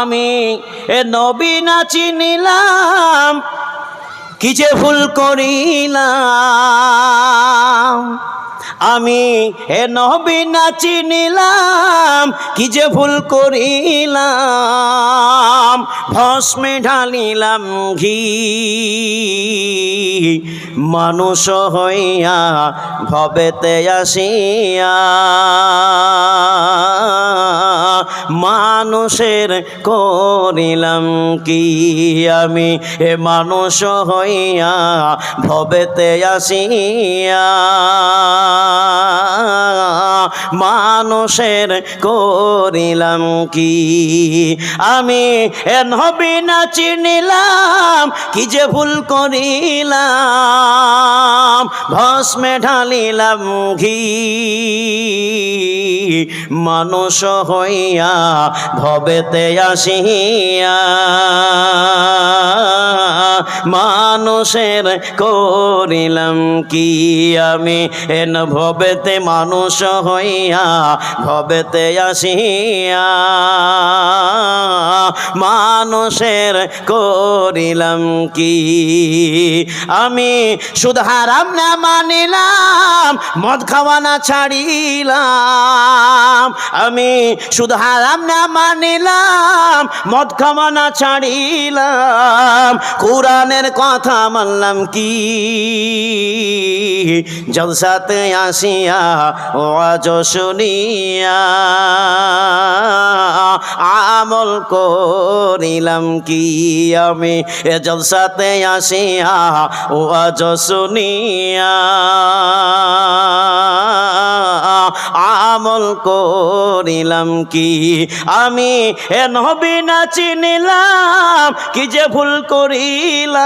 আমি এ নবী না চিনিলাম, কি যে ভুল করিলাম? আমি এ নবী না চিনিলাম, কি যে ভুল করিলাম? ভস্মে ঢালিলাম ঘি, মানুষ হইয়া ভবেতে আসিয়া। মানুষের করিলাম কি আমি? এ মানুষ হইয়া ভবেতে আসিয়া মানুষের করিলাম কি আমি? এ নবী না চিনিলাম, কি যে ভুল করিলাম? ভস্মে ঢালিলাম ঘি। মানুষ হইয়া ভবেতে আসিয়া। মানুষের করিলাম কি আমি? এন ভবেতে মানুষ হইয়া ভবেতে আসিয়া। মানুষের করিলাম কি আমি? শুধু হারাম না মানিলাম, মদ খাওয়া না ছাড়িলাম আমি শুধু হারাম না মানিলাম, মদ খাওয়া না ছাড়িলাম, কোরআনের কথা মানলাম কি? জলসাতে আসিয়া ও আজ শুনিয়া আমল করিলাম কি? আমি এ জলসাতে আসিয়া ও আজ শুনিয়া আমল করিলাম কি? আমি এ নবী না চিনিলাম, কি যে ভুল করিলাম?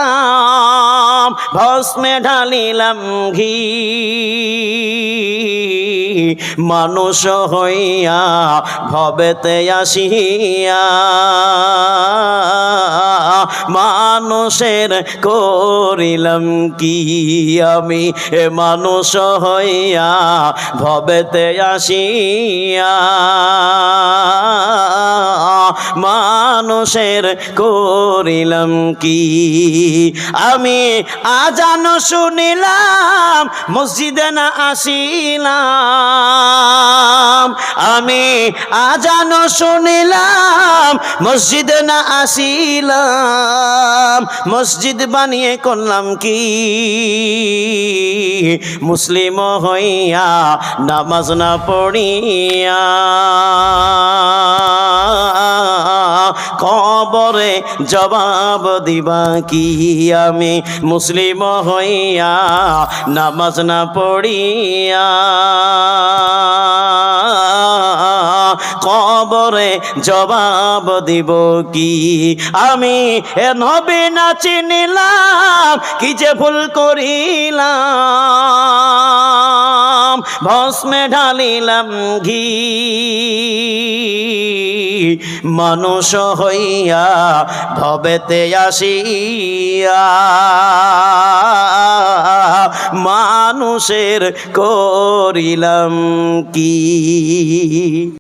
ভস্মে ঢালিলাম ঘি। মানুষ হইয়া ভবেতে আসিয়া মানুষের করিলাম কি আমি? এ মানুষ হইয়া ভবেতে আসিয়া মানুষের করিলাম কি আমি? আজান শুনিলাম, মসজিদে না আসিলাম। আমি আজান শুনিলাম, মসজিদে না আসিলাম। মসজিদ বানিয়ে করলাম কি? মুসলিম হইয়া নামাজ না পড়িয়া কবরে জবাব দিবা কি? আমি মুসলিম হইয়া নামাজ না পড়িয়া কবরে জবাব দিব কি? আমি এ নবী না চিনিলাম, কি যে ভুল করিলাম? ভস্মে ঢালিলাম ঘি। মানুষ হইয়া ভবেতে আসিয়া, মানুষের করিলাম কি?